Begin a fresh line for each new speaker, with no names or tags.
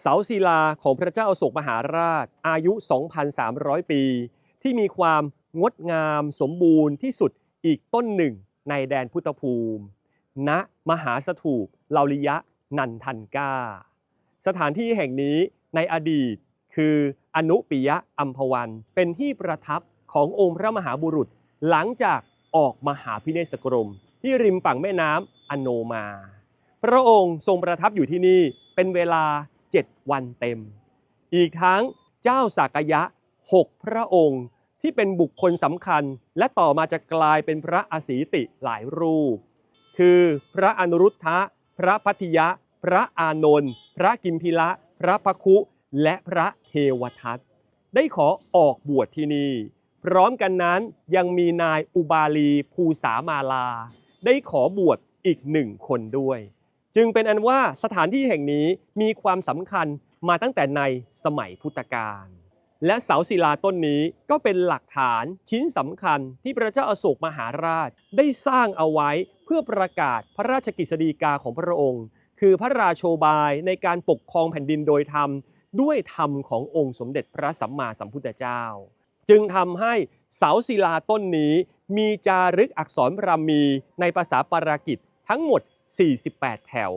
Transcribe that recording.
เสาศิลาของพระเจ้าอโศกมหาราช อายุ 2,300 ปี ที่มีความงดงามสมบูรณ์ที่สุดอีกต้นหนึ่งในแดนพุทธภูมิ ณ มหาสถูปเลาลิยะนันทันกา สถานที่แห่งนี้ในอดีตคืออนุปิยะอัมพวัน เป็นที่ประทับขององค์พระมหาบุรุษ หลังจากออกมหาพิเนศกรม ที่ริมฝั่งแม่น้ำอโนมา พระองค์ทรงประทับอยู่ที่นี่เป็นเวลา 7 วันเต็ม อีกทั้งเจ้าสากยะ 6 พระองค์ที่เป็นบุคคลสำคัญ และต่อมาจะกลายเป็นพระอสีติหลายรูป คือพระอนุรุทธะ พระพัทยะ พระอานนท์พระกิมพิละ พระพคุและพระเทวทัตได้ขอออกบวชที่นี่ พร้อมกันนั้นยังมีนายอุบาลีภูสามาลา ได้ขอบวชอีกหนึ่งคนด้วย จึงเป็นอันว่าสถานที่แห่งนี้มีความสำคัญมาตั้งแต่ในสมัยพุทธกาลและเสาศิลาต้นนี้ก็เป็นหลักฐานชิ้นสำคัญที่พระเจ้าอโศกมหาราชได้สร้างเอาไว้เพื่อประกาศพระราชกฤษฎีกาของพระองค์ คือพระราโชบายในการปกครองแผ่นดินโดยธรรม ด้วยธรรมขององค์สมเด็จพระสัมมาสัมพุทธเจ้า จึงทำให้เสาศิลาต้นนี้มีจารึกอักษรบามีในภาษาปารากิตทั้งหมด 48 แถว